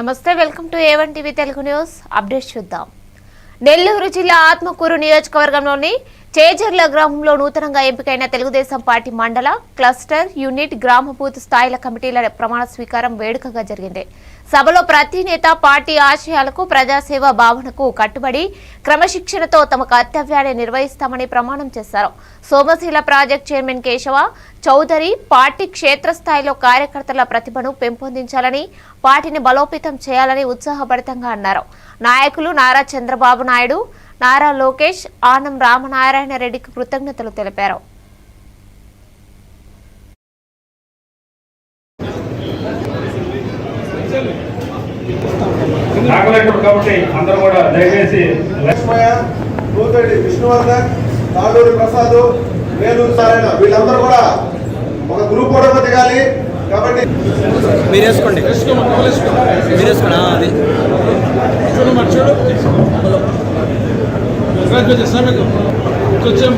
నమస్తే welcome to A one TV Telugu news update చూద్దాం. నెల్లూరు జిల్లా ఆత్మకూరు నియోజకవర్గంలోని చేజర్ల గ్రామంలో నూతనంగా ఎంపికైన తెలుగుదేశం పార్టీ మండల క్లస్టర్ యూనిట్ గ్రామ బూత్ స్థాయిల కమిటీల ప్రమాణ స్వీకారం వేడుకగా జరిగింది. సభలో ప్రతి నేత పార్టీ ఆశయాలకు ప్రజాసేవ భావనకు కట్టుబడి క్రమశిక్షణతో తమ కర్తవ్యాన్ని నిర్వహిస్తామని ప్రమాణం చేశారు. Somasila project chairman Kesava Chowdary party క్షేత్రస్థాయిలో కార్యకర్తల ప్రతిభను పెంపొందించాలని పార్టీని బలోపేతం చేయాలని ఉత్సాహభరితంగా అన్నారు. నాయకులు నారా చంద్రబాబు నాయుడు నారా లోకేష్ ఆనం రామనారాయణ రెడ్డికి కృతజ్ఞతలు తెలిపారు. నాగలేటప్పుడు కాబట్టి అందరూ కూడా దయచేసి లక్ష్మయ్య నూతడి విష్ణువర్ధన్ తాళ్ళూరి ప్రసాద్ వేలూరు సారైన వీళ్ళందరూ కూడా ఒక గ్రూప్ ఫోటో దిగాలి. కాబట్టి మీరు వేసుకోండి కొంచెం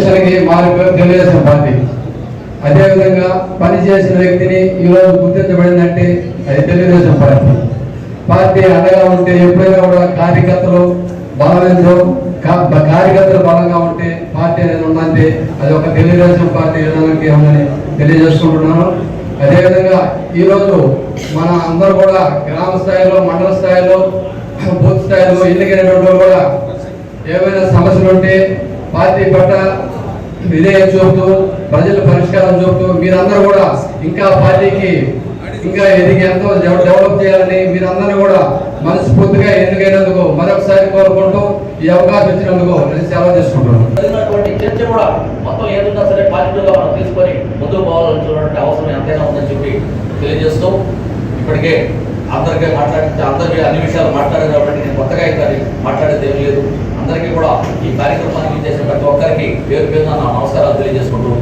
సమయం తెలుగుదేశం పార్టీ అదేవిధంగా పనిచేసిన వ్యక్తిని ఈరోజు గుర్తించబడిందంటే అది తెలుగుదేశం పార్టీ. పార్టీ అండగా ఉంటే ఎప్పుడైనా కూడా కార్యకర్తలు బలమైనదో కార్యకర్తలు బలంగా ఉంటే పార్టీ అనేది ఉందంటే అది ఒక తెలుగుదేశం పార్టీ విధానానికి ఉందని తెలియజేసుకుంటున్నాను అదేవిధంగా ఈరోజు మన అందరూ కూడా గ్రామ స్థాయిలో మండల స్థాయిలో బూత్ స్థాయిలో ఎన్నికైనటువంటి కూడా ఏమైనా సమస్యలు ఉంటే పార్టీ పట్ల విధేయం చూపుతూ ప్రజల పరిష్కారం చూపుతూ మీరందరూ కూడా ఇంకా పార్టీకి ఇంకా ఎదిగి ఎంతో డెవలప్ చేయాలని మీరందరూ కూడా మనస్ఫూర్తిగా ఎన్నికైనందుకు మరొకసారి కోరుకుంటూ ఈ అవకాశం ఇచ్చినందుకు నేను సేవ చేసుకుంటున్నాను చర్చ కూడా మొత్తం ఏదైనా సరే పార్టీలో తీసుకొని ముందుకు పోవాలని చూడడానికి అవసరం ఎంతైనా ఉందని చెప్పి తెలియజేస్తూ ఇప్పటికే అందరికీ మాట్లాడి అందరికీ అన్ని విషయాలు మాట్లాడారు కాబట్టి నేను కొత్తగా అయితే మాట్లాడేది ఏం లేదు. అందరికీ కూడా ఈ కార్యక్రమాన్ని చేసిన ప్రతి ఒక్కరికి పేరు పేరు నా నమస్కారాలు తెలియజేసుకుంటూ